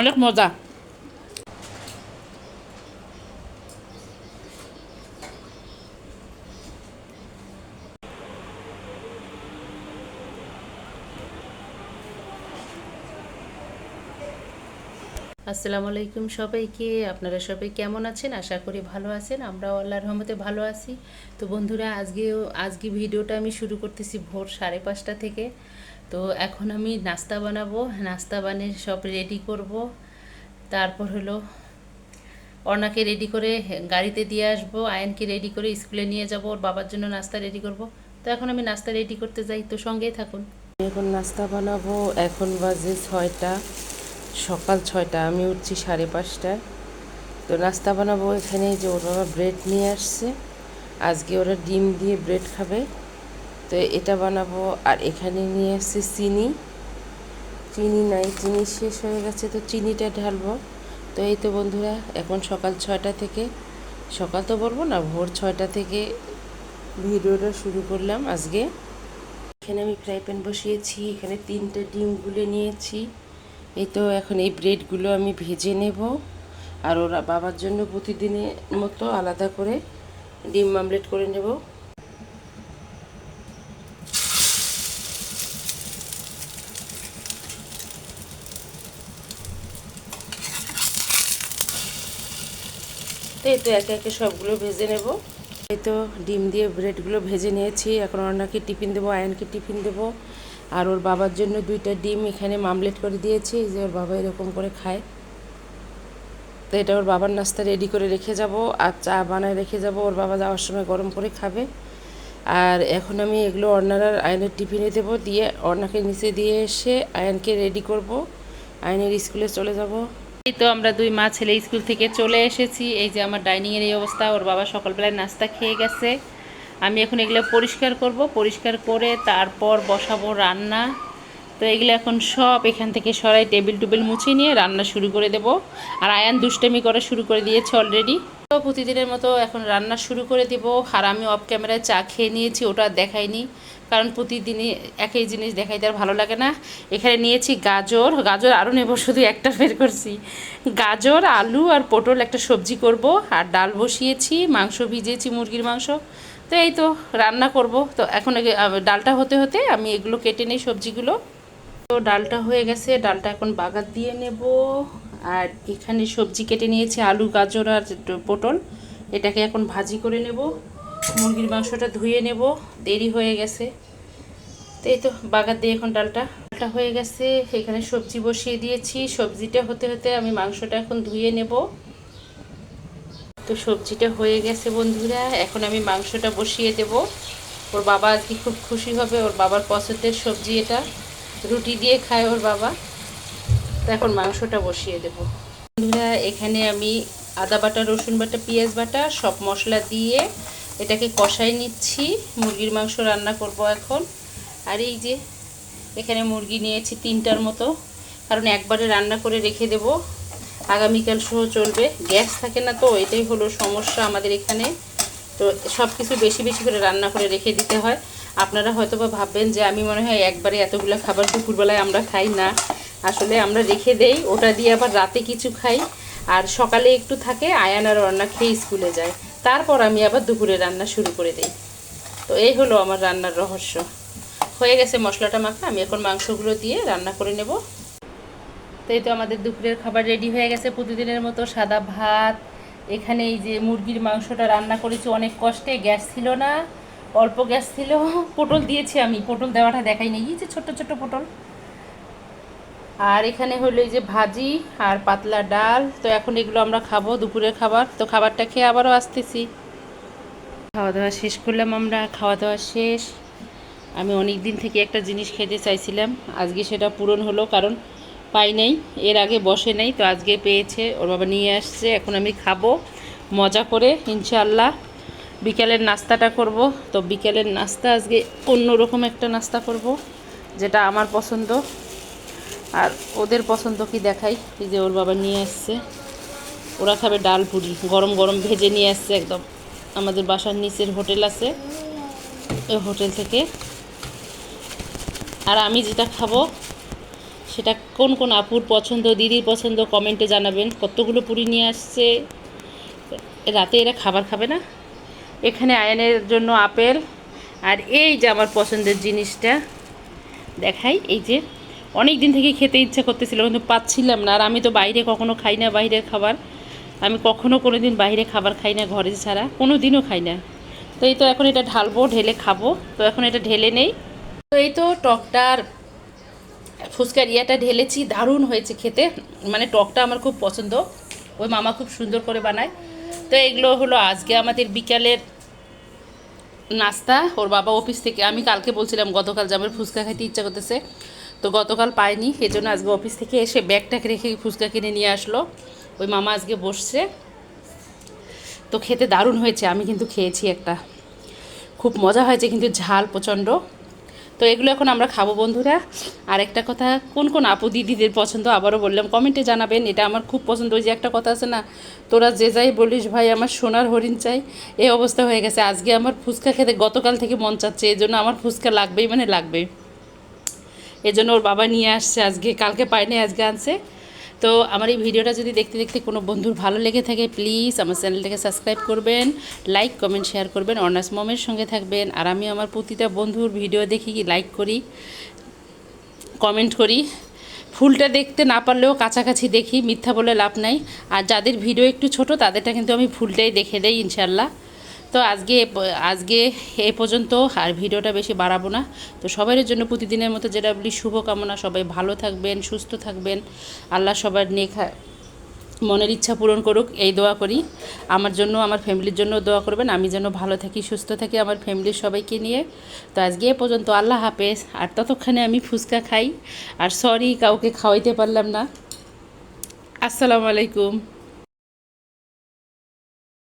অনেক মজা। আসসালামু আলাইকুম সবাইকে। আপনারা সবাই কেমন আছেন? আশা করি ভালো আছেন। আমরাও আল্লাহর রহমতে ভালো আছি। তো বন্ধুরা, আজকেও, আজকে ভিডিওটা আমি শুরু করতেছি ভোর সাড়ে পাঁচটা থেকে। তো এখন আমি নাস্তা বানাবো। নাস্তা বানিয়ে সব রেডি করব। তারপর হলো অর্ণাকে রেডি করে গাড়িতে দিয়ে আসব। আয়নকে রেডি করে স্কুলে নিয়ে যাব। ওর বাবার জন্য নাস্তা রেডি করব। তো এখন আমি নাস্তা রেডি করতে যাই। তো সঙ্গেই থাকুন। এখন নাস্তা বানাবো। এখন বাজে ছয়টা। সকাল ছয়টা, আমি উঠছি সাড়ে পাঁচটায়। তো নাস্তা বানাবো এখানে যে ওর বাবা ব্রেড নিয়ে আসছে। আজকে ওরা ডিম দিয়ে ব্রেড খাবে। তো এটা বানাবো, আর এখানে নিয়ে আসছে চিনি। চিনি নাই, চিনি শেষ হয়ে গেছে, তো চিনিটা ঢালবো। তো এই তো বন্ধুরা, এখন সকাল ছয়টা থেকে, সকাল তো বলব না, ভোর ছয়টা থেকে ভিডিওটা শুরু করলাম আজকে। এখানে আমি ফ্রাই প্যান বসিয়েছি, এখানে তিনটে ডিম গুলে নিয়েছি। এই তো এখন এই ব্রেডগুলো আমি ভেজে নেব। আর ওরা বাবার জন্য প্রতিদিনের মতো আলাদা করে ডিম আমলেট করে নেব। তো এই তো একে একে সবগুলো ভেজে নেব। এই তো ডিম দিয়ে ব্রেডগুলো ভেজে নিয়েছি। এখন অন্যকে টিফিন দেবো, আয়নকে টিফিন দেবো। আর ওর বাবার জন্য দুইটা ডিম এখানে মামলেট করে দিয়েছি যে ওর বাবা এরকম করে খায়। তো এটা ওর বাবার নাস্তা রেডি করে রেখে যাব, আর চা বানায় রেখে যাব। ওর বাবা যাওয়ার সময় গরম করে খাবে। আর এখন আমি এগুলো অর্ণার আর আয়নের টিফিনে দেবো, দিয়ে অর্ণাকে নিচে দিয়ে এসে আয়নকে রেডি করব। আয়নের স্কুলে চলে যাব। এই তো আমরা দুই মা ছেলে স্কুল থেকে চলে এসেছি। এই যে আমার ডাইনিংয়ের এই অবস্থা, ওর বাবা সকালবেলায় নাস্তা খেয়ে গেছে। আমি এখন এগুলো পরিষ্কার করব। পরিষ্কার করে তারপর বসাবো রান্না। তো এগুলো এখন সব এখান থেকে সরাই টেবিল টুবিল মুছে নিয়ে রান্না শুরু করে দেব। আর আয়ান দুষ্টামি করা শুরু করে দিয়েছে অলরেডি প্রতিদিনের মতো এখন রান্না শুরু করে দেব। আর আমি অফ ক্যামেরায় চা খেয়ে নিয়েছি, ওটা দেখাইনি। কারণ প্রতিদিনই একই জিনিস দেখাইতে আর ভালো লাগে না। এখানে নিয়েছি গাজর। গাজর আরও নেব, শুধু একটা বের করছি। গাজর, আলু আর পটল একটা সবজি করব। আর ডাল বসিয়েছি, মাংস ভিজিয়েছি মুরগির মাংস। তো এই তো, রান্না করব। তো এখন ডালটা হতে হতে আমি এগুলো কেটে নিই সবজিগুলো। তো ডালটা হয়ে গেছে, ডালটা এখন বাগার দিয়ে নেব। আর এখানে সবজি কেটে নিয়েছি, আলু, গাজর আর পটল। এটাকে এখন ভাজি করে নেব। মুরগির মাংসটা ধুয়ে নেব। দেরি হয়ে গেছে। তো এই তো বাগার দিয়ে এখন ডালটা ডালটা হয়ে গেছে। এখানে সবজি বসিয়ে দিয়েছি। সবজিটা হতে হতে আমি মাংসটা এখন ধুয়ে নেব। তো সবজিটা হয়ে গেছে বন্ধুরা। এখন আমি মাংসটা বসিয়ে দেব। ওর বাবা আজকে খুব খুশি হবে। ওর বাবার পছন্দের সবজি এটা। রুটি দিয়ে খায় ওর বাবা। এখন মাংসটা বসিয়ে দেব। বন্ধুরা, এখানে আমি আদা বাটা, রসুন বাটা, পেঁয়াজ বাটা সব মশলা দিয়ে এটাকে কষাই নিচ্ছি। মুরগির মাংস রান্না করব এখন। আর এই যে এখানে মুরগি নিয়েছি তিনটার মতো। কারণ একবারে রান্না করে রেখে দেব। আগামীকাল সহ চলবে। গ্যাস থাকে না তো, এটাই হলো সমস্যা আমাদের এখানে। তো সব কিছু বেশি বেশি করে রান্না করে রেখে দিতে হয়। আপনারা হয়তো বা ভাববেন যে আমি মনে হয় একবারে এতগুলো খাবার দুপুরবেলায় আমরা খাই না। আসলে আমরা রেখে দেই, ওটা দিয়ে আবার রাতে কিছু খাই। আর সকালে একটু থাকে, আয়ান আর রান্না খেয়ে স্কুলে যায়। তারপর আমি আবার দুপুরে রান্না শুরু করে দিই। তো এই হলো আমার রান্নার রহস্য। হয়ে গেছে মশলাটা মাখা, আমি এখন মাংসগুলো দিয়ে রান্না করে নেব। তো এই তো আমাদের দুপুরের খাবার রেডি হয়ে গেছে। প্রতিদিনের মতো সাদা ভাত, এখানে এই যে মুরগির মাংসটা রান্না করেছি, অনেক কষ্টে, গ্যাস ছিল না, অল্প গ্যাস ছিল। পটল দিয়েছি আমি, পটল দেওয়াটা দেখাই নেই যে ছোট্ট ছোট্ট পটল। আর এখানে হলো এই যে ভাজি আর পাতলা ডাল। তো এখন এগুলো আমরা খাব, দুপুরের খাবার। তো খাবারটা খেয়ে আবারও আসতেছি। খাওয়া দাওয়া শেষ করলাম আমরা খাওয়া দাওয়া শেষ। আমি অনেক দিন থেকে একটা জিনিস খেতে চাইছিলাম। আজকে সেটা পূরণ হলো, কারণ পাই নাই, এর আগে বসে নাই, তো আজকে পেয়েছে, ওর বাবা নিয়ে আসছে, এখন আমি খাব, মজা করে, ইনশাআল্লাহ। বিকেলের নাস্তাটা করব। তো বিকেলের নাস্তা, আজকে অন্যরকম একটা নাস্তা করব, যেটা আমার পছন্দ। আর ওদের পছন্দ কি দেখাই? এই যে ওর বাবা নিয়ে আসছে। ওরা খাবে ডাল পুরি, গরম গরম ভেজে নিয়ে আসছে একদম। আমাদের বাসার নিচের হোটেল আছে, ওই হোটেল থেকে। আর আমি যেটা খাব, সেটা কোন কোন আপুর পছন্দ, দিদির পছন্দ কমেন্টে জানাবেন। কতগুলো পুরি নিয়ে আসছে? রাতে এরা খাবার খাবে না? এখানে আয়নের জন্য আপেল। আর এই যে আমার পছন্দের জিনিসটা, দেখাই, এই যে। অনেক দিন থেকে খেতে ইচ্ছা করতেছিল, কিন্তু পাচ্ছিলাম না। আর আমি তো বাইরে কখনো খাই না বাইরের খাবার। আমি কখনো কোনো দিন বাইরে খাবার খাই না ঘরে ছাড়া কোনো দিনও খাই না। তো এই তো এখন এটা ঢালবো, ঢেলে খাব। তো এখন এটা ঢেলে নেই। তো এই তো টকটার ফুচকার ইয়াটা ঢেলেছি, দারুণ হয়েছে খেতে। মানে টকটা আমার খুব পছন্দ। ওই মামা খুব সুন্দর করে বানায়। তো এগুলো হলো আজকে আমাদের বিকালের নাস্তা। ওর বাবা অফিস থেকে, আমি কালকে বলছিলাম, গতকাল যে আমার ফুচকা খাইতে ইচ্ছা করতেছে। তো গতকাল পাইনি এই জন্য আজকে অফিস থেকে এসে ব্যাগটাকে রেখে ফুচকা কিনে নিয়ে আসলো। ওই মামা আজকে বসছে। তো খেতে দারুণ হয়েছে, আমি কিন্তু খেয়েছি একটা। খুব মজা হয়েছে, কিন্তু ঝাল প্রচণ্ড। তো এগুলো এখন আমরা খাব বন্ধুরা। আর একটা কথা, কোন কোন আপু দিদিদের পছন্দ আবারও বললাম, কমেন্টে জানাবেন। এটা আমার খুব পছন্দ, ওই যে একটা কথা আছে না, তোরা যে যাই বলিস ভাই, আমার সোনার হরিণ চাই। এই অবস্থা হয়ে গেছে। আজকে আমার ফুচকা খেতে গতকাল থেকে মন চাচ্ছে এই জন্য আমার ফুচকা লাগবেই মানে লাগবে এজন্য ওর বাবা নিয়ে আসছে আজকে, কালকে পায়নি, আজকে আনছে। তো আমার এই ভিডিওটা যদি দেখতে দেখতে কোনো বন্ধুর ভালো লেগে থাকে প্লিজ আমার চ্যানেলটাকে সাবস্ক্রাইব করবেন লাইক কমেন্ট শেয়ার করবেন, অনার্স মমের সঙ্গে থাকবেন, আর আমি আমার প্রতিটা বন্ধুর ভিডিও দেখি লাইক করি কমেন্ট করি। ফুলটা দেখতে না পারলেও কাছাকাছি দেখি, মিথ্যা বলে লাভ নাই। আর যাদের ভিডিও একটু ছোট, তাদেরটা কিন্তু আমি ফুলটাই দেখে দেই ইনশাল্লাহ তো আজকে আজকে এ পর্যন্ত আর ভিডিওটা বেশি বাড়াবো না। তো সবার জন্য প্রতিদিনের মতো যেটা বলি শুভকামনা, সবাই ভালো থাকবেন, সুস্থ থাকবেন। আল্লাহ সবার নেখা মনের ইচ্ছা পূরণ করুক, এই দোয়া করি। আমার জন্য, আমার ফ্যামিলির জন্য দোয়া করবেন। আমি যেন ভালো থাকি, সুস্থ থাকি আমার ফ্যামিলির সবাইকে নিয়ে। তো আজকে এ পর্যন্ত আল্লাহ হাফেজ। আর ততক্ষণে আমি ফুচকা খাই। আর সরি, কাউকে খাওয়াইতে পারলাম না। আসসালামু আলাইকুম।